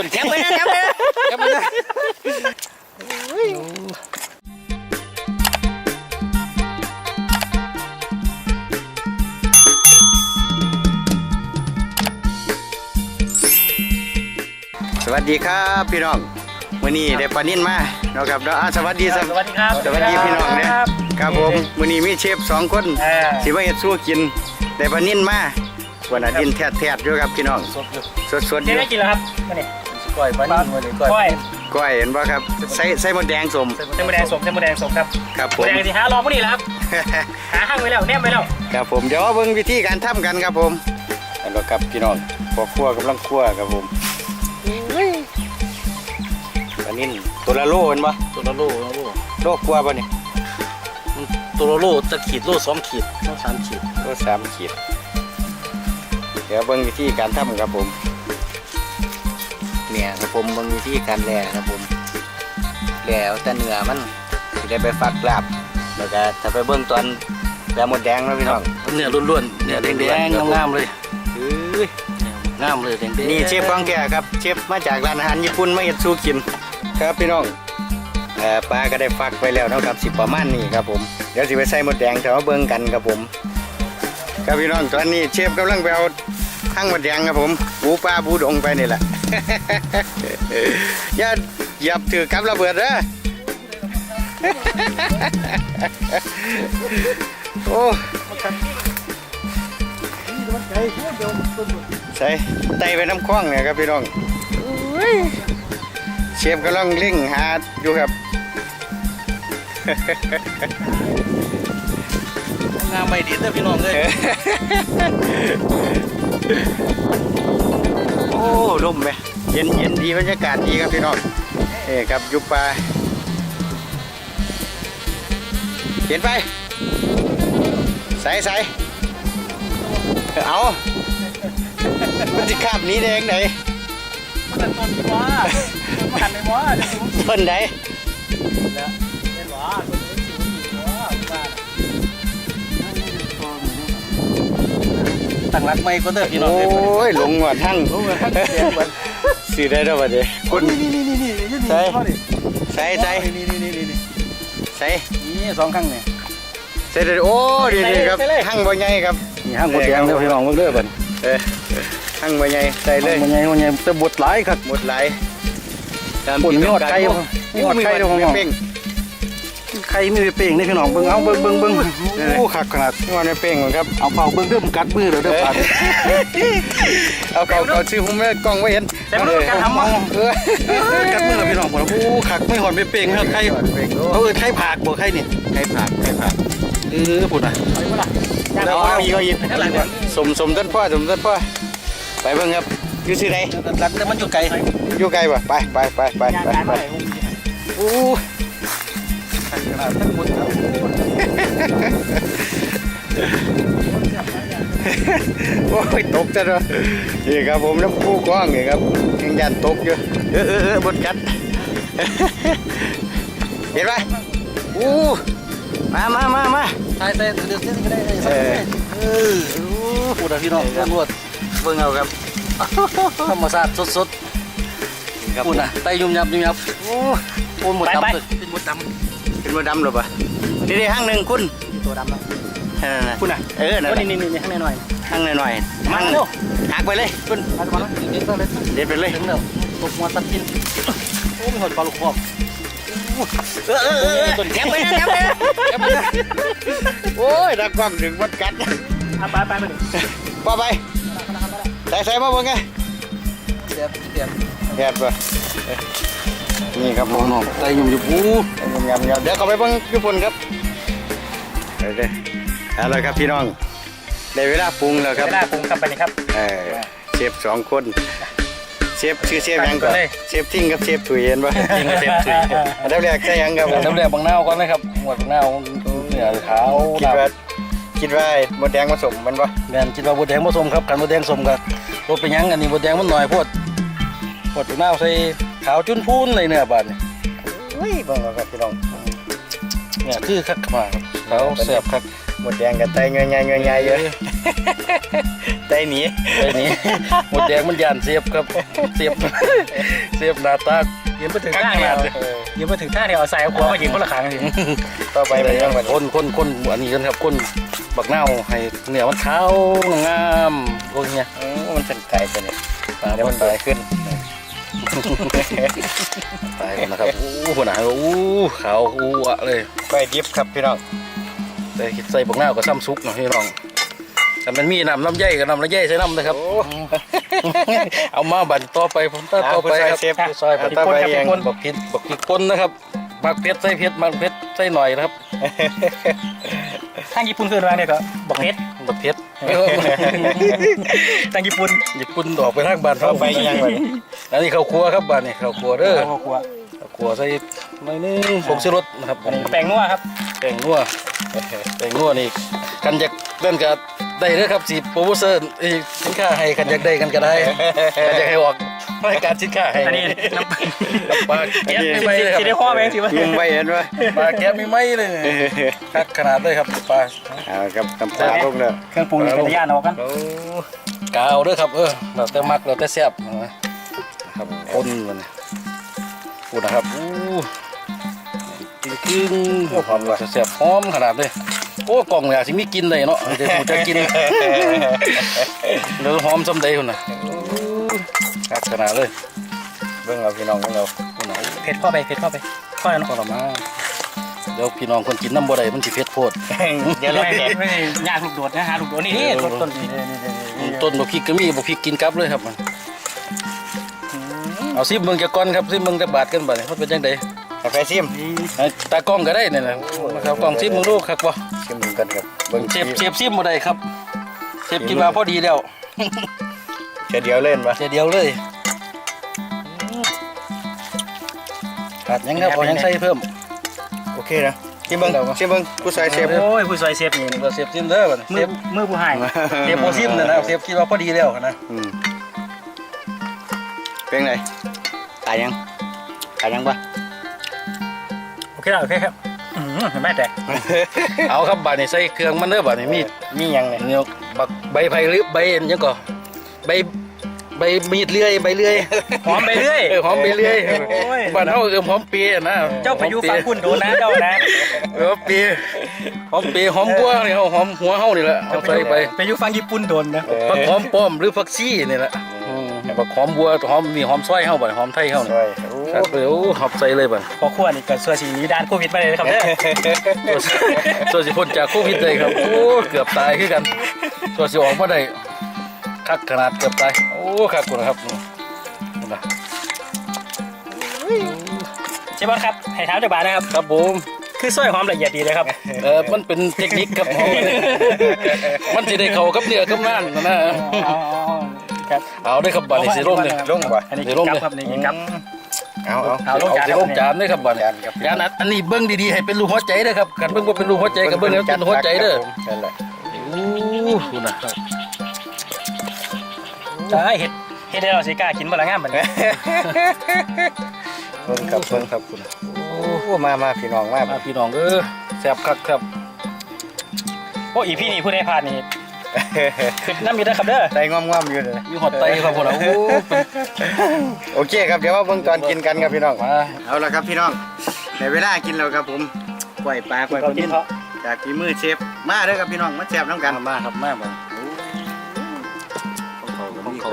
ต้นแคบไปนะแคบไปนะแคบไปนะสวัสดีครับพี่น้องวันนี้ได้ปลานิ่นมาเนาะครับเนาะอะสวัสดีสวัสดีครับสวัสดีพี่น้องเนี่ยครับครับผมวันนี้มีเชฟสองคนเออสิว่าเฮ็ดสู้กินได้ปลานิ่นมาวันอาดินแท้ๆอยู่ครับพี่น้องสดอยู่สดๆอเจ๊ยู่ได้กินแล้วครับมาเนี่ ยก้อยปลานิ่มวันนี้ก้อยก้อยก้อยเห็นบ่ครับใส่ใส่หมดแดงสมเส้นหมูแดงสมเส้นหมูแดงสมครับครับหผมูม แดงสิหารอพอดีแล้วครับหาห้างไว้แล้วแนบไว้แล้วครับผมเดี๋ยวเบิ่งวิธีการทำกันครับผมอันนี้ครับพี่น้องพอครัวกำลังครัวครับผมปลานิ่นตัวละโลเห็นบ่ตัวละโลละโลโลกลัวป่ะนี่ตัวละโลจะขีดโลสองขีดโลสามขีดโลสามขีดเดี๋ยวเบิ่งวิธีการทำครับผม เนี่ยครับผมเบิ่งวิธีการแล่ครับผมแล้วแต่เนื้อมันสิได้ไปฟักลาบแล้วก็ถ้าไปเบิ่งตอนแล่หมดแดงแล้วพี่น้องเนื้อล้วนๆเนื้อแดงๆงามๆเลยเอ้ยงามเลยแดงๆนี่เชฟของแกครับเชฟมาจากร้านอาหารญี่ปุ่นมาเฮ็ดสู้กินครับพี่น้องเอ่อปลาก็ได้ฟักไปแล้วเนาะครับสิประมาณนี้ครับผมเดี๋ยวสิไปใส่หมดแดงแต่ว่าเบิ่งกันครับผม ครับพี่น้องตอนนี้เชฟกำลังไปเอาทั้งหมดแดงครับผมปูปลาปูดงไปนี่แหละ อย่าเหยับถือกับระเบิดเด้อโอ้ใส่ไตไปน้ำคล้องเนี่ยครับพี่น้องอุ้ยเชฟกำลังเร่งหาอยู่ครับงามไม่ดีเด้อพี่น้องเลย โอ้ลมไหมเย็นเย็นดีบรรยากาศดีครับพี่น้องเอ้ครับอยุบปลาเห็นไปใส่ใส่เอามันจะข้ามหนี้แดงไหนมันเป็นต้นที่ว่ามันหันในว่าต้นไหน ตั้งรักไม่ก็เด้อพี่น้องโอเลย้ยหลงหัวทั้งสื่อได้ด้วยวะเดี๋ยวคุณนี่นี่นี่นี่นี่ใส่ใส่ใส่นี่นี่นี่นี่นี่ใส่นี่สองข้างเนี่ยใส่ได้โอ้ดีดีครับหั่งบ่ใหญ่ครับนี่ห้างหมดแดงเด้อพี่น้องเด้อบัดเออหั่งบ่ใหญ่ใส่เลยมันใหญ่มันใหญ่แต่บดหลายครับหมดหลายตามปุ่นที่ยอดต้งไก่การยอดไก่เด้อพี่น้องเป้ง ใครมีไปเป่งนี่พี่น้องเบิ่งเอาเบิ่งเบิ่งเบิ่งโอ้คักขนาดยอดไม่เป้งเหมือนครับเอาเป่าเบิ่งเด้อมันกัดมือเด้อเด้อปาดเอาเขาเขาชื่อผมไม่กล้องไว้เห็นแต่ไม่รู้การทำมั้งเออกัดมือแล้วพี่น้องผมโอ้คักไม่หอนไม่เป่งครับใครยอดเป้งโอ้เขาเออใครผากบ่ใครนี่ใครผักใครผักเออปุ่นอะแล้วเอาอีกเอาอีกสมสมต้นพ่อสมต้นพ่อไปเบิ่งครับอยู่ที่ไหนรักแต่มันอยู่ไกลอยู่ไกลป่ะไปไปไปไปไปไปอู้ทั้งหมดโอ้ยตกจะด้วยนี่ครับผมน้ำผู้กว้างนี่ครับยังยันตกอยู่เออเออเออบดกัดเห็นไหมอู้มามามามาใช่ใช่เดี๋ยวเส้นก็ได้เออเออปุ่นอะพี่น้องตำรวจเบิ่งเอาครับธรรมศาสตร์สดครับๆปุ่นอะไตยุ่มยับยุ่มยับโอ้โอนหมดดำเลยเป็นมดด เป็นมดดำหรือเปล่านี่นี่ห้างหนึ่งคุณำตัวดำนะนั่นน่ะคุณอะเออนั่นก็น่ะ นี่นี่นี่ข้างในหน่อย ห้างหน่อยๆมาห้างเร็วหักไปเลยคุณมาจะมาแล้วเด็ดเลยเด็ดไปเลย ถึงแล้วตกหัวตัดกิน โอ้มีหอดปลาลูกคอกเออเออเออต้นแคบไปนะแคบไปนะแคบไปนะโอ้ยดักกล้องถึงมดกัดเอาไปไปไปดิพอไปใส่ใส่มาเบิ่งไงเสียบเสียบแคบป่ะ นี่ครับผมน้องไตยุ่มอยู่ปูยำยำเดี๋ยวเขาไปเบิ่งญี่ปุ่นครับเดี๋ยวเดี๋ยวเอาละครับพี่น้องได้เวลาปรุงแล้วครับไม่ได้ปรุงกลับไปนี่ครับเออเชฟสองคนเชฟชื่อเชฟหยังก่อนไปเลยเชฟทิ้งกับเชฟถุยเห็นป่ะทิ้งกับเชฟถุยอันดับแรกใช่หยังครับผมน้ำแดงบางนาวก่อนนะครับหมวดบางนาวเนี่ยขาวคิดว่าคิดว่าหมดแดงผสมมันป่ะแมนคิดว่าบดแดงผสมครับกันบดแดงสมกับรสเป็นหยังอันนี้บดแดงมันหน่อยโพดโพดบางนาวใส่ ขาวจุนพูนเลยเนี่ยบาดนี่เฮ้ยเบิ่งเอาครับพี่น้องเนี่ยคือคักมาครับขาวแซ่บครับหมดแดงกับไตเงยใหญ่เงยใหญ่เยอะไตหนีไอ้นี่หมดแดงมันยานเสียบครับเสียบเสียบหน้าตายืมมาถึงท่าเนี่ยยืมมาถึงท่าเนี่ยเอาใส่เอาหัวมายิงคนละครั้งสิต่อไปเลยยังไงคนคนคนอันนี้กันครับคนบักเน่าให้เนื้อมันขาวงามพวกเนี้ยมันเป็นไก่ตัวนี้ตาเดี๋ยวมัมันนตาตายยขึ้น ตายก่อนนะครับอู้หัวหน้าอู้ขาวอู้อะเลยไก่ดิบครับพี่น้องแต่ใส่บักเน่ากับซ้ำซุกเนาะพี่น้องแต่มันมีน้ำน้ำใยกับน้ำละใยใส่น้ำนะครับ เอามาบันต่อไปผมต่อต่อไปครับเชฟซอยบักต่อไปเองคนบักพริกบักพริกป่นนะครับบักเพชรใส่เพชรบักเพชรใส่หน่อยนะครับทางญี่ปุ่นคืออะไรเนี่ยก็บอกเน็ ตบักเพชรทางญี่ปุ่นญี่ปุ่นออกไปทางบ้านต่อเขาไปยังไงอันนี้ข้าวครัวครับบ้านนี่ข้าวครัวเด้อครอบครัวข้าวครัวใส่หน่อยนึงผงชูรสนะครับอันนี้แปลงนัวครับแป้งนัวแป้งนัวนี่กันอยากเล่นกับได้เด้อครับสิโปรโมเซอร์เอ้ยสินค้าให้กันอยากได้กันก็ได้กันอยากให้ออก รายการสินค้าให้อันนี้น้ปลาแก๊สไม่ไหมเลยคำรับสิได้พ่อไหมสิวะยิงไปเห็นไหมปลาแก๊สไม่ไหมเลยคักขนาดเลยครับปลาเอาครับตำปลาลงเลยเครื่องปรุงนี่เป็นตะย่านเอากันโอ้กาวเด้อครับเออเราแต่มักเราแต่แซ่บนะครับคนมันนี่พูดนะครับอู้จริงจริงๆหอมว่ะแซ่บหอมขนาดเลยโอ้กล่องเนี่ยสิมีกินเลยเนาะเดี๋ยวผมจะกินเดี๋ยวหอมสำเร็จคนน่ะอู้ คักขนาดเลย เบิ่งเอาพี่น้องของเราคนน่ะเผ็ดเข้าไปเผ็ดเข้าไปเข้าแล้วทรมานเดี๋ยวพี่น้องคนกินน้ำบ่ได้มันสิเผ็ดโพดเดี๋ยวเราไม่แดเผ็กดไม่ยากลูกโดดนะฮะลูกโดดนี่นี่ต้นต้นนี่นี่นี่นี่ต้นบกพริกก็มีบกพริกกินกลับเลยครับมันเอาซิเมืองจะก้อนครับซิเมืองจะบาดกันบ่เนี่ยมันเป็นจังไดกาแฟซิมให้ตากล้องก็ได้เนี่ยนะครับกล้องซิมมึงดูครับบ่ซิมหนึ่งกันครับเบิ่งเชฟเชฟซิมบ่ได้ครับเชฟกินมาพอดีแล้ว เฉยเดียวเล่นปะเจเดียวเลยขาดหยังครับเอาหยังใส่เพิ่ม โอเคนะซิมเบิ่งซิมเบิ่งผู้ชายเชฟ โอ้ยผู้ซอยเซฟนี่เราเชฟซิมเด้อบัดนี้มืเชอฟมือผู้ให้เชฟโบซิมเนี่ยนะเชฟคิดว่าพอดีแล้วนะอืมเป็นไงตายยังตายยังปะ โอเคแล้วโอเคครับอืมเห็นไหมแต่เอาครับบัดนี้ใส่เครื่องมันเด้อบัดนี้มีมียังเนี่ยเนี่ย บักใบไผ่หรือใบอันหยังก็ ใบใบมีดเลื่อยใบเลื่อยหอมไปเรื่อย เออหอมไปเรื่อยโอ้ย บ้านเฮาคือหอมเปียนะเจ้าไปอยู่ฝั่งคุณโดนนะเจ้านะเออเปียหอมเปียหอมบัวนี่เฮาหอมหัวเฮานี่แหละเอาใส่ไปไปอยู่ฝั่งญี่ปุ่นโดนนะผักหอมป้อมหรือผักชีนี่แหละอืมผักหอมบัวหอมมีหอมซอยเฮาบ่หอมไทยเฮาซนี่อยครับเออโอ้หอบใส่เลยบ่ พอขั้วนี่ก็ส่วนสีนี้ด้านโควิดมาเลยนะครับเนี่ยส่วนสิพ้นจากโควิดเลยครับ โอ้ เกือบตายคือกันส่วนสิออกมาได้ คักขนาดเกือบตายโอ้คักกว่านะครับนี่นะใช่ป่ะครับให้ถามจากบาทนะครับ ครับผมคือซอยหอมละเอียดดีเลยครับ เออมันเป็นเทคนิคครับหอมนี่มันสิได้เข้ากับเนื้อกับน้ำนะอ๋อครับเอาได้อครับบัดนี้สิลงเลยลงปะอันนี้สิกิลนงกับเลยครับนี่กินกับ เอาเอาเอาลงจาน สิลงจานเด้อครับบัดนี้จานครับ จานอันอันนี้เบิ่งดีๆให้เป็นรูปหัวใจเด้อครับกันเบิ่งบ่เป็นรูปหัวใจกับเบิ่งแล้วเป็นหัวใจเด้อ นั่นแหละโอ้โหนะใช่ เห็ดเห็ดได้เราสิกล้ากินบ่ละงามบัดนี้เบิ่งครับเบิ่งครับคุณโอ้มามาพี่น้องมามาพี่น้องเออแซ่บคักครับโอ้อีพี่นี่ผู้ได้ผ่านนี่คือน้ำมีได้อครับเด้อใจง่อมๆอยู่เลยมีหอดไตครับพุ่นน่ะโอ้เป็นโอเคครับเดี๋ยวมาเบิ่งตอนกินกันครับพี่น้องมาเอาละครับพี่น้องในเวลากินแล้วครับผมกล้วยปลากล้วยเราปลากินิ่นมเถอะจากฝีมือเชฟมาเด้อครับพี่น้องมาแซ่บน้ำกันมาครับมาม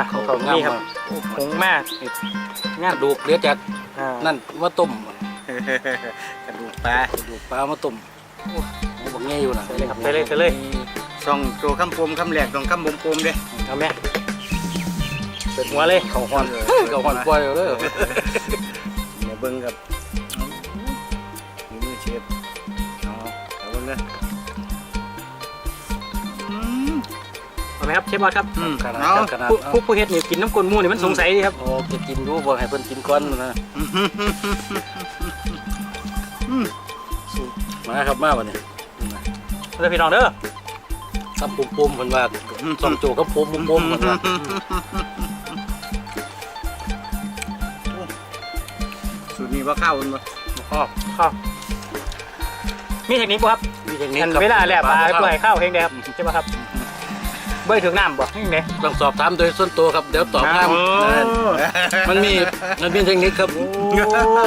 าของเขาอะของเขานี่ครับผงมากงานดูกเหลือจากอ่านั่นมาต้มกระดูกปลาดูกปลามาต้มโอ้โหบักแง่อยู่นะไปเลยครับไปเลยไปเลยส่องโจคำปมคำแหลกต้องคำบมปมเด้เอาแม่เปิดหัวเลยเขาฮอนเขาฮอนปล่อยเอาเด้อเดี๋ยวเบิ่งครับฝีมือเชฟเอาเอาเบิ่งเด้อ ไหมครับเชฟบอสครับอืมขนาดเอา ขนาดผู้ผู้ผู้เฮ็ดนี่กินน้ำกลนหมูนี่มันสงสัยดีครับโอ้จะกินดูบอกให้เพิ่นกินก่อนนะอืมมาครับมาวันนี้เลยพี่น้องเด้อซับปุ่มปุ่มๆเพิ่นว่าสองโจกับปุ่มปุ่มปุ่มๆเพิ่นว่าสูตรนี้ว่าข้าวมันบ่ข้าวข้าวมีเทคนิคป่ะครับมีเททคนิคอันครับเวลาแหลบปลาบ่ปล่อยข้าวเองเด้ครับใช่ไหมครับ เบ่ถึงน้ำบ่นี่ไงต้องสอบถามโดยส่วนตัวครับเดี๋ยวตอบห้ามโอ้มันมีมันมีเทคนิคครับ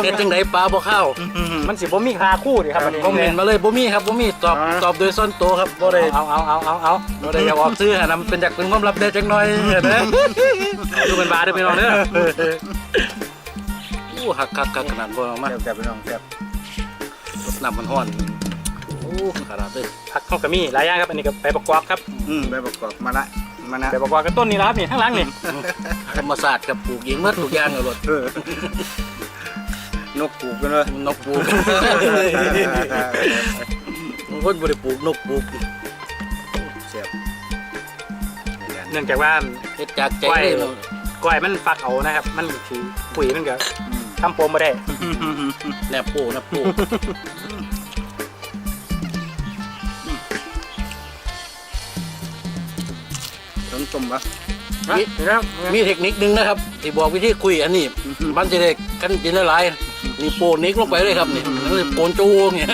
เฮ็ดจังไดปลาบ่เข้ามันสิบ่มีคาคู่ดิครับอันนี้ผมเห็นมาเลยบ่มีครับบ่มีตอบอ่าตอบโดยส่วนตัวครับบ่ได้เอาเอาเอาเอาเอาบ่ได้อยากออกซื้อหานํเป็นจากเป็นความลับได้จังหน่อยเด้อดูเป็นบาเด้อพี่น้องเด้ออู้หักคักคักขนาดบ่เอามาแซ่บแซ่บพี่น้องแซ่บน้ำมันร้อนโอ้ ขนาดเลยผักข้าวกะมีหลายอย่างครับ อันนี้ก็ไปประกอบครับอืมใบประกอบมาละมานะไปประกอบกับต้นนี่นะครับนี่ข้างหล่างนี่ธรรมศาสตร์กับปลูกเองหมดทุกอย่างเลยรถเออนกปลูกกันเลยนกปลูกบางคนบ่ได้ปลูกนกปลูกแซ่บเนื่องจากว่าเฮ็ดจากใจเลยเนาะก้อยมันฟักเอานะครับ มันคือปุ๋ยมันก็ทำโปมมาได้แนบโป้แนบโป้ ต้มต้มปะมีมีนะครับมีเทคนิคนึงนะครับ ที่บอกวิธีคุยอันนี้ มันจะได้กันกินละลายนี่โปนิกลงไปเลยครับนี่มันเลยโปนจูเงี้ย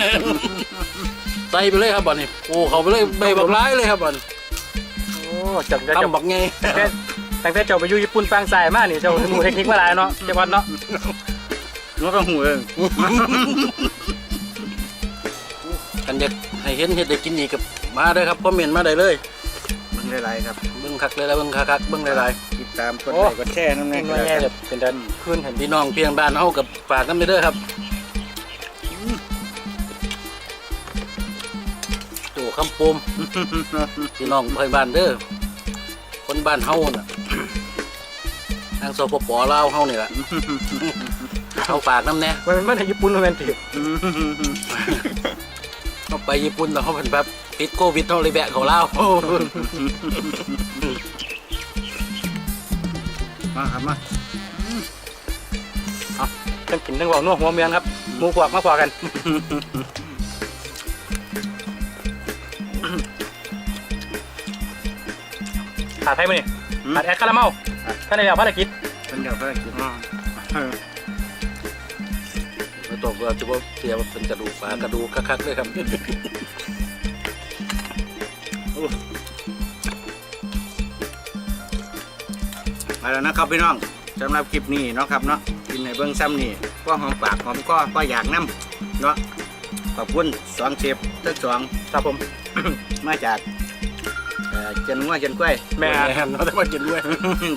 ใส่ไปเลยครับบัดนี้โอ้เขาไปเลยใบบักร้ายเลยครับบัดนี้โอ้จังจะจะทำบักไงตั้งแต่ตั้งแต่เจ้าไปอยู่ญี่ปุ่นฟังสายมานี่เจ้าหนูเทคนิคมาหลายเนาะเจ้าวัดเนาะนกกระหูเองกันอยากให้เห็นเห็ดได้กินอีกกับมาได้อครับคอมเมนต์มาได้เลยมันได้ไรครับเบิ่ งคักเลยแล้วเบิ่งคักๆเบิ่งหลายติดตามกดไลค์กดแชร์น้ำเงิแน่นว่าแย่แบบเป็นดันขึ้นเห็นๆพี่น้องเพียงบ้านเฮากับฝากกันไปเด้อครับโจ้คำปมพี่น้องเพื่อนบ้านเด้อคนบ้านเฮาน่ะทางสปปลาวเฮานี่ล่ะเอาฝากน้ำแน่มันเป็นบ้านในญี่ปุ่นมันเป็นถือเขาไปญี่ปุ่นแล้วเขาเป็นแบบ ติดโควิดเขาเลยแบะเขาลาวมาครับมาทั้งกินทั้งเว่านัวหัวเมียนครับหมูกวกมาขวากันขาดไทยมั้ยนี่ขาดแอดคาราเมลท่านในเรื่องภารกิจเป็นเดี๋ยวก็กินไม่ตกว่าจะว่าเสียว่าเป็นกระดูกปลากระดูกคักๆเลยครับ มาแล้วนะครับพี่น้องสำหรับคลิปนี้เนาะครับเนาะกินในเบื้องซ้ำนี่ก็หอมปากหอมคอก็อยากน้ำเนาะขอบคุณสองเชฟทั้งสองครับผม มาจากเอ่อเจนงัวเจนกล้วยแม่เราได้มากินด้วย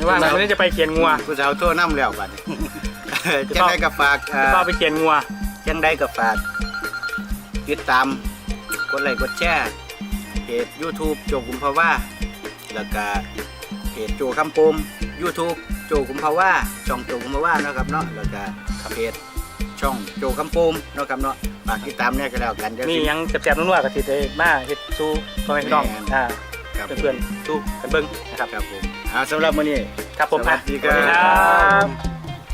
ว่าวันนี้จะไปเขียนงัวผู้สาวโทษน้ำแล้วบัดนี้จังได้กับฝากเอ่จะอ พาไปเขียนงัวจังได้กับฝากติดตาม กดไลค์กดแชร์ เพจ YouTube โจกุมภาวะแล้วก็เพจโจคำปม YouTube โจกุมภาวะช่องโจกุมภาวะเนาะครับเนาะแล้วก็เพจช่องโจคำปมเนาะครับเนาะฝากติดตามเนี่ยก็แล้วกันเดี๋ยวมีสิยังแซ่บๆนัวๆกับติดเลยมาเฮ็ดสู้พ่อแม่พี่น้องแม่น อ่าครับเพื่อนๆสู้กันเบิ่งนะครับครับผมเอาสำหรับมื้อนี้ ครับผมสวัสดีครับ สวัสดีครับ